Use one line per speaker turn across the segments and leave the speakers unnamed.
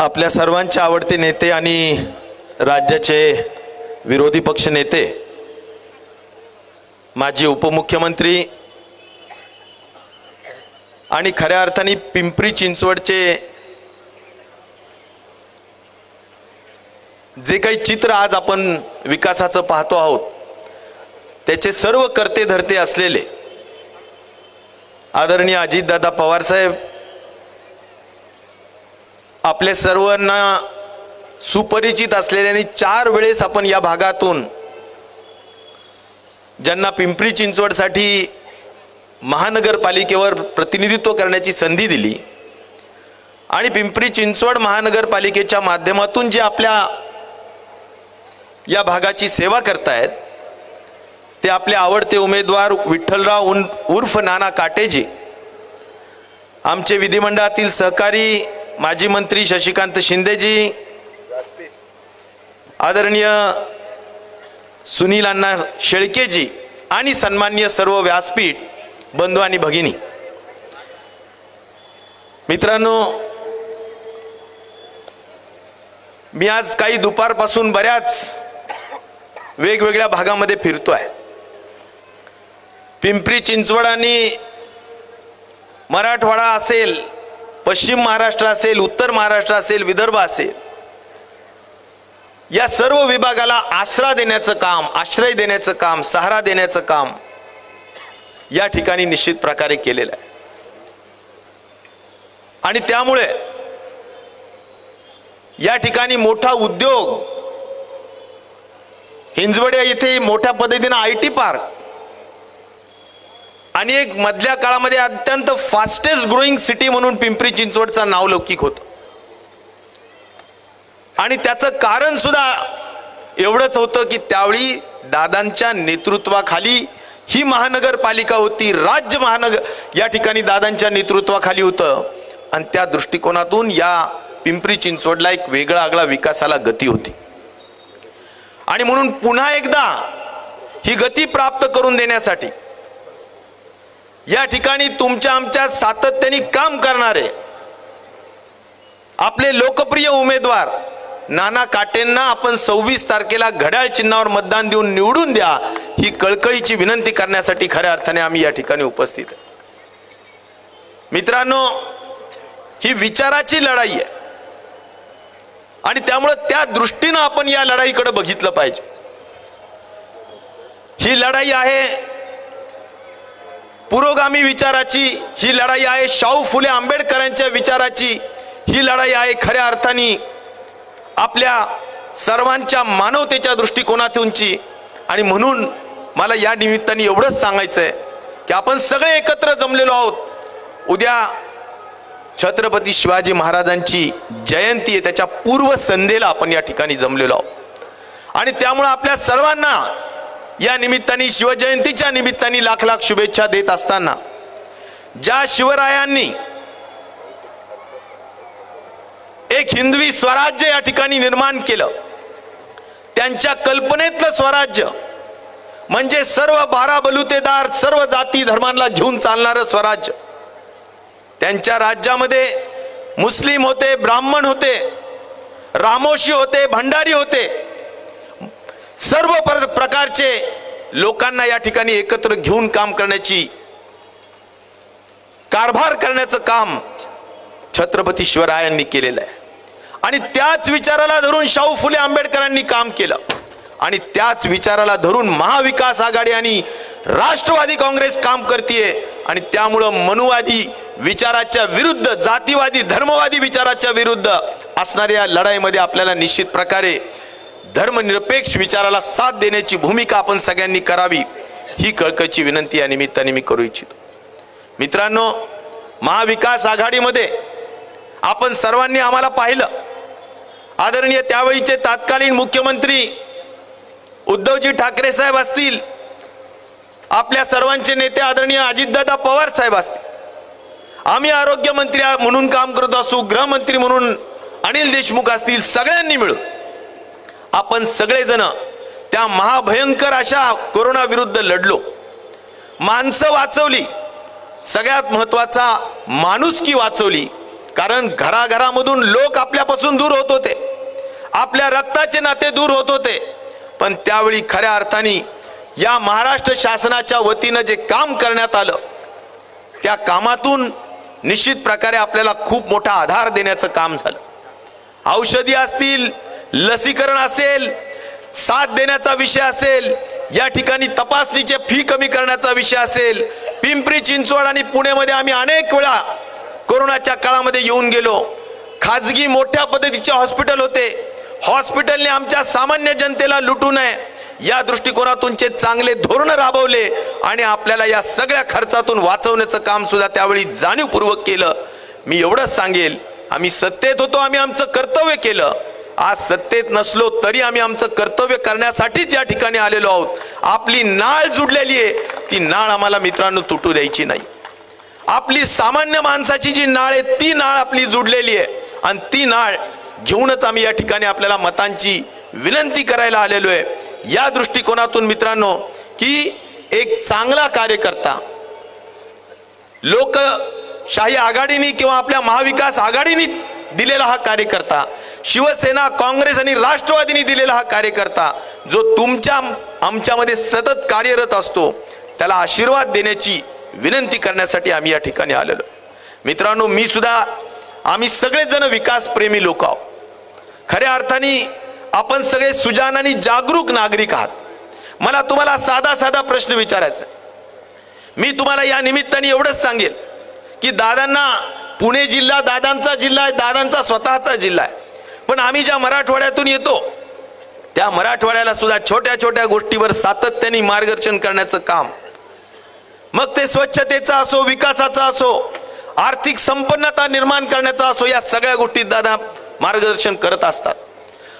आपल्या सर्वांचे आवडते नेते आणि राज्याचे विरोधी पक्ष नेते माजी उपमुख्यमंत्री आणि खऱ्या अर्थाने पिंपरी चिंचवडचे जे काही चित्र आज आपण विकासाचं पाहतो आहोत त्याचे सर्व करते धरते असलेले आदरणीय अजितदादा पवारसाहेब आपल्या सर्वांना सुपरिचित असलेले आणि चार वेळेस आपण या भागातून ज्यांना पिंपरी चिंचवडसाठी महानगरपालिकेवर प्रतिनिधित्व करण्याची संधी दिली आणि पिंपरी चिंचवड महानगरपालिकेच्या माध्यमातून जे आपल्या या भागाची सेवा करतायत ते आपले आवडते उमेदवार विठ्ठलराव उन उर्फ नाना काटेजी आमचे विधिमंडळातील सहकारी माजी मंत्री शशिकांत शिंदेजी आदरणीय सुनील अण्णा शेळकेजी आणि सन्मान्य सर्व व्यासपीठ बंधू आणि भगिनी. मित्रांनो मी आज काही दुपारपासून बऱ्याच वेगवेगळ्या भागामध्ये फिरतो आहे पिंपरी चिंचवड आणि मराठवाडा असेल पश्चिम महाराष्ट्र असेल उत्तर महाराष्ट्र असेल विदर्भ असेल या सर्व विभागाला आसरा देण्याचं काम आश्रय देण्याचं काम सहारा देण्याचं काम या ठिकाणी निश्चित प्रकारे केलेलं आहे. आणि त्यामुळे या ठिकाणी मोठा उद्योग हिंजवड्या येथे मोठ्या पद्धतीनं आय टी पार्क आणि एक मधल्या काळामध्ये अत्यंत फास्टेस्ट ग्रोईंग सिटी म्हणून पिंपरी चिंचवडचं नाव लौकिक होतं. आणि त्याचं कारण सुद्धा एवढंच होतं की त्यावेळी दादांच्या नेतृत्वाखाली ही महानगरपालिका होती राज्य महानगर या ठिकाणी दादांच्या नेतृत्वाखाली होतं. आणि त्या दृष्टिकोनातून या पिंपरी चिंचवडला एक वेगळा आगळा विकासाला गती होती. आणि म्हणून पुन्हा एकदा ही गती प्राप्त करून देण्यासाठी या ठिकाणी तुमच्या आमच्या सातत्याने काम करणारे आपले लोकप्रिय उमेदवार नाना काटेंना आपण सव्वीस तारखेला घड्याळ चिन्हावर मतदान देऊन निवडून द्या ही कळकळीची विनंती करण्यासाठी खऱ्या अर्थाने आम्ही या ठिकाणी उपस्थित मित्रांनो ही विचाराची लढाई आहे. आणि त्यामुळं त्या दृष्टीनं आपण या लढाईकडे बघितलं पाहिजे. ही लढाई आहे पुरोगामी विचाराची ही लढाई आहे. शाहू फुले आंबेडकरांच्या विचाराची ही लढाई आहे. खऱ्या अर्थाने आपल्या सर्वांच्या मानवतेच्या दृष्टिकोनातूनची. आणि म्हणून मला या निमित्ताने एवढंच सांगायचं आहे की आपण सगळे एकत्र जमलेलो आहोत. उद्या छत्रपती शिवाजी महाराजांची जयंती आहे. त्याच्या पूर्व संध्येला आपण या ठिकाणी जमलेलो आहोत. आणि त्यामुळे आपल्या सर्वांना या निमित्ताने शिवजयंतीच्या निमित्ताने लाख लाख शुभेच्छा देत असताना ज्या शिवरायांनी एक हिंदवी स्वराज्य या ठिकाणी निर्माण केलं त्यांच्या कल्पनेतलं स्वराज्य म्हणजे सर्व बारा बलुतेदार सर्व जाती धर्मांना घेऊन चालणारं स्वराज्य. त्यांच्या राज्यामध्ये मुस्लिम होते ब्राह्मण होते रामोशी होते भंडारी होते सर्व प्रकारचे लोकांना या ठिकाणी एकत्र घेऊन काम करण्याची कारभार करण्याचं काम छत्रपती शिवरायांनी केलेलं आहे. आणि त्याच विचाराला धरून शाहू फुले आंबेडकरांनी काम केलं. आणि त्याच विचाराला धरून महाविकास आघाडी आणि राष्ट्रवादी काँग्रेस काम करते आणि त्यामुळं मनुवादी विचाराच्या विरुद्ध जातीवादी धर्मवादी विचाराच्या विरुद्ध असणाऱ्या लढाईमध्ये आपल्याला निश्चित प्रकारे धर्मनिरपेक्ष विचाराला साथ देण्याची भूमिका आपण सगळ्यांनी करावी ही कळकळची विनंती या निमित्ताने मी करू इच्छितो. मित्रांनो महाविकास आघाडीमध्ये आपण सर्वांनी आम्हाला पाहिलं. आदरणीय त्यावेळीचे तत्कालीन मुख्यमंत्री उद्धवजी ठाकरे साहेब असतील आपल्या सर्वांचे नेते आदरणीय अजितदादा पवार साहेब असतील. आम्ही आरोग्यमंत्री म्हणून काम करत असू गृहमंत्री म्हणून अनिल देशमुख असतील सगळ्यांनी मिळून आपण सगळेजण त्या महाभयंकर अशा कोरोना विरुद्ध लढलो. माणसं वाचवली. सगळ्यात महत्त्वाचा माणुसकी वाचवली? कारण घराघरामधून लोक आपल्यापासून दूर होत होते. आपल्या रक्ताचे नाते दूर होत होते. पण त्यावेळी खऱ्या अर्थाने या महाराष्ट्र शासनाच्या वतीनं जे काम करण्यात आलं त्या कामातून निश्चित प्रकारे आपल्याला खूप मोठा आधार देण्याचं काम झालं. औषधी असतील लसीकरण असेल साथ देण्याचा विषय असेल या ठिकाणी तपासणीचे फी कमी करण्याचा विषय असेल पिंपरी चिंचवड आणि पुणेमध्ये आम्ही अनेक वेळा कोरोनाच्या काळामध्ये येऊन गेलो. खाजगी मोठ्या पद्धतीचे हॉस्पिटल होते. हॉस्पिटलने आमच्या सामान्य जनतेला लुटू नये या दृष्टिकोनातूनचे चांगले धोरण राबवले आणि आपल्याला या सगळ्या खर्चातून वाचवण्याचं काम सुद्धा त्यावेळी जाणीवपूर्वक केलं. मी एवढंच सांगेल आम्ही सत्तेत होतो आम्ही आमचं कर्तव्य केलं. आज सत्तेत नसलो तरी आम्ही आमचं कर्तव्य करण्यासाठीच या ठिकाणी आलेलो आहोत. आपली नाळ जुडलेली आहे. ती नाळ आम्हाला मित्रांनो तुटू द्यायची नाही. आपली सामान्य माणसाची जी नाळ आहे ती नाळ आपली जुडलेली आहे. आणि ती नाळ घेऊनच आम्ही या ठिकाणी आपल्याला मतांची विनंती करायला आलेलो आहे. या दृष्टिकोनातून मित्रांनो की एक चांगला कार्यकर्ता लोकशाही आघाडीने किंवा आपल्या महाविकास आघाडीने दिलेला हा कार्यकर्ता शिवसेना काँग्रेस आणि राष्ट्रवादीने दिलेला हा कार्यकर्ता जो तुमच्या आमच्यामध्ये सतत कार्यरत असतो त्याला आशीर्वाद देण्याची विनंती करण्यासाठी आम्ही या ठिकाणी आलेलो. मित्रांनो मी सुद्धा आम्ही सगळेजण विकासप्रेमी लोक आहोत. खऱ्या अर्थाने आपण सगळे सुजान आणि जागरूक नागरिक आहात. मला तुम्हाला साधा साधा प्रश्न विचारायचा आहे. मी तुम्हाला या निमित्ताने एवढंच सांगेल की दादांना पुणे जिल्हा दादांचा जिल्हा आहे दादांचा स्वतःचा जिल्हा आहे. पण आम्ही ज्या मराठवाड्यातून येतो त्या मराठवाड्याला सुद्धा छोट्या छोट्या गोष्टीवर सातत्याने मार्गदर्शन करण्याचं काम. मग ते स्वच्छतेचा असो विकासाचा असो आर्थिक संपन्नता निर्माण करण्याचा असो या सगळ्या गोष्टीत दादा मार्गदर्शन करत असतात.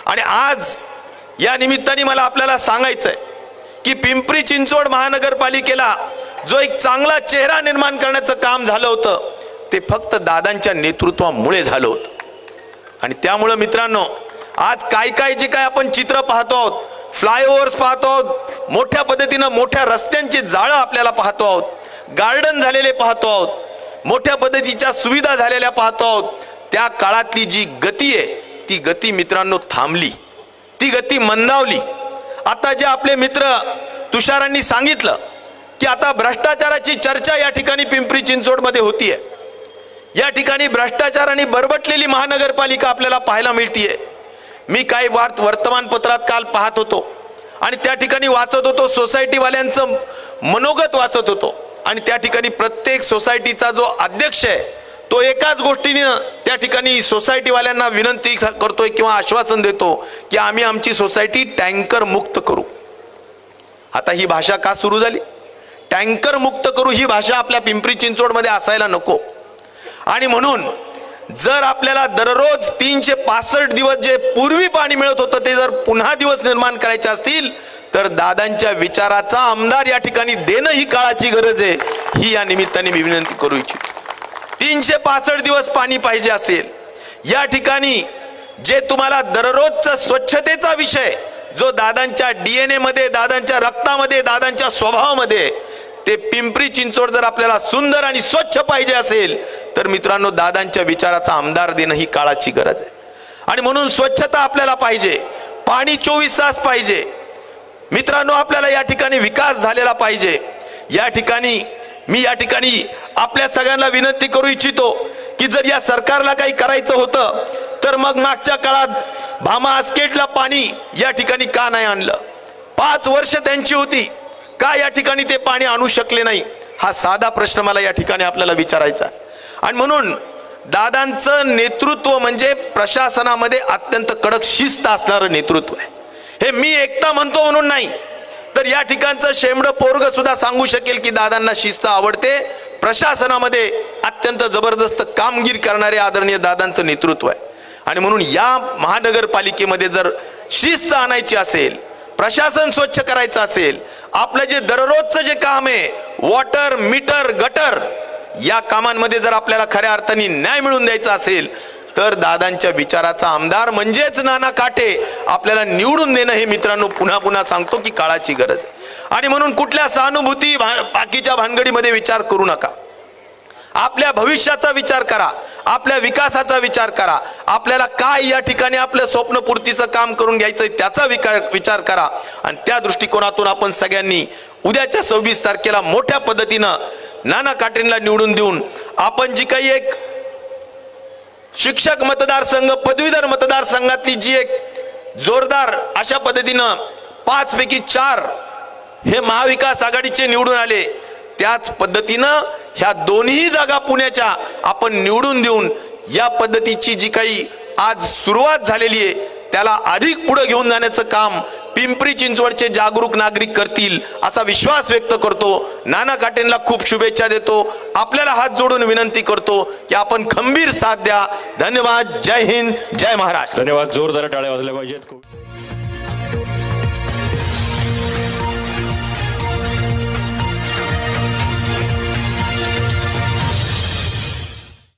आणि आज या निमित्ताने मला आपल्याला सांगायचं आहे की पिंपरी चिंचवड महानगरपालिकेला जो एक चांगला चेहरा निर्माण करण्याचं काम झालं होतं ते फक्त दादांच्या नेतृत्वामुळे झालं होतं. आणि त्यामुळं मित्रांनो आज काय काय जे काय आपण चित्र पाहतो आहोत फ्लायओव्हर्स पाहतो आहोत मोठ्या पद्धतीनं मोठ्या रस्त्यांची जाळं आपल्याला पाहतो आहोत गार्डन झालेले पाहतो आहोत मोठ्या पद्धतीच्या सुविधा झालेल्या पाहतो आहोत त्या काळातली जी गती आहे ती गती मित्रांनो थांबली ती गती मंदावली. आता जे आपले मित्र तुषारांनी सांगितलं की आता भ्रष्टाचाराची चर्चा या ठिकाणी पिंपरी चिंचवडमध्ये होतीये. या ठिकाणी भ्रष्टाचार आणि बरबटलेली महानगरपालिका आपल्याला पाहायला मिळतीये. मी काही वार्त वर्तमानपत्रात काल पाहत होतो आणि त्या ठिकाणी वाचत होतो सोसायटीवाल्यांचं मनोगत वाचत होतो. आणि त्या ठिकाणी प्रत्येक सोसायटीचा जो अध्यक्ष आहे तो एकाच गोष्टीनं त्या ठिकाणी सोसायटीवाल्यांना विनंती करतोय किंवा आश्वासन देतो की आम्ही आमची सोसायटी टँकर मुक्त करू. आता ही भाषा का सुरू झाली? टँकर मुक्त करू ही भाषा आपल्या पिंपरी चिंचवडमध्ये असायला नको. आणि म्हणून जर आपल्याला दररोज तीनशे पासष्ट दिवस जे पूर्वी पाणी मिळत होतं ते जर पुन्हा दिवस निर्माण करायचे असतील तर दादांच्या विचाराचा आमदार या ठिकाणी देणं ही काळाची गरज आहे. ही या निमित्ताने मी विनंती करू इच्छितो. तीनशे पासष्ट दिवस पाणी पाहिजे असेल या ठिकाणी जे तुम्हाला दररोजचा स्वच्छतेचा विषय जो दादांच्या डीएनए मध्ये दादांच्या रक्तामध्ये दादांच्या स्वभावामध्ये ते पिंपरी चिंचवड जर आपल्याला सुंदर आणि स्वच्छ पाहिजे असेल तर मित्रांनो दादांच्या विचाराचा आमदार देणं ही काळाची गरज आहे. आणि म्हणून स्वच्छता आपल्याला पाहिजे पाणी चोवीस तास पाहिजे. मित्रांनो आपल्याला या ठिकाणी विकास झालेला पाहिजे. या ठिकाणी मी या ठिकाणी आपल्या सगळ्यांना विनंती करू इच्छितो की जर या सरकारला काही करायचं होतं तर मग मागच्या काळात भामा आस्केटला पाणी या ठिकाणी का नाही आणलं? पाच वर्ष त्यांची होती. का या ठिकाणी ते पाणी आणू शकले नाही? हा साधा प्रश्न मला या ठिकाणी आपल्याला विचारायचा आणि म्हणून दादांचं नेतृत्व म्हणजे प्रशासनामध्ये अत्यंत कडक शिस्त असणारं नेतृत्व आहे. हे मी एकटा म्हणतो म्हणून नाही. तर या ठिकाणचं शेमडं पोरग सुद्धा सांगू शकेल की दादांना शिस्त आवडते. प्रशासनामध्ये अत्यंत जबरदस्त कामगिरी करणारे आदरणीय दादांचं नेतृत्व आहे. आणि म्हणून या महानगरपालिकेमध्ये जर शिस्त आणायची असेल प्रशासन स्वच्छ करायचं असेल आपलं जे दररोजचं जे काम आहे वॉटर मीटर गटर या कामांमध्ये जर आपल्याला खऱ्या अर्थाने न्याय मिळवून द्यायचा असेल तर दादांच्या विचाराचा आमदार म्हणजेच नाना काटे आपल्याला निवडून देणं हे मित्रांनो पुन्हा पुन्हा सांगतो की काळाची गरज आहे. आणि म्हणून कुठल्या सहानुभूती बाकीच्या भानगडीमध्ये विचार करू नका. आपल्या भविष्याचा विचार करा आपल्या विकासाचा विचार करा आपल्याला काय या ठिकाणी आपल्या स्वप्नपूर्तीचं काम करून घ्यायचंय त्याचा विकार विचार करा. आणि त्या दृष्टिकोनातून आपण सगळ्यांनी उद्याच्या सव्वीस तारखेला मोठ्या पद्धतीनं नाना काटेंना निवडून देऊन आपण जी काही एक शिक्षक मतदारसंघ पदवीधर मतदारसंघातली जी एक जोरदार अशा पद्धतीनं पाचपैकी चार हे महाविकास आघाडीचे निवडून आले त्याच पद्धतीनं ह्या दोन्ही जागा पुण्याच्या आपण निवडून देऊन या पद्धतीची जी काही आज सुरुवात झालेली आहे त्याला अधिक पुढे घेऊन जाण्याचं काम पिंपरी चिंचवडचे जागरूक नागरिक करतील असा विश्वास व्यक्त करतो. नाना काटेंना खूप शुभेच्छा देतो. आपल्याला हात जोडून विनंती करतो की आपण खंबीर साथ द्या. धन्यवाद. जय हिंद. जय महाराष्ट्र.
धन्यवाद. जोरदार टाळ्या वाजल्या पाहिजेत.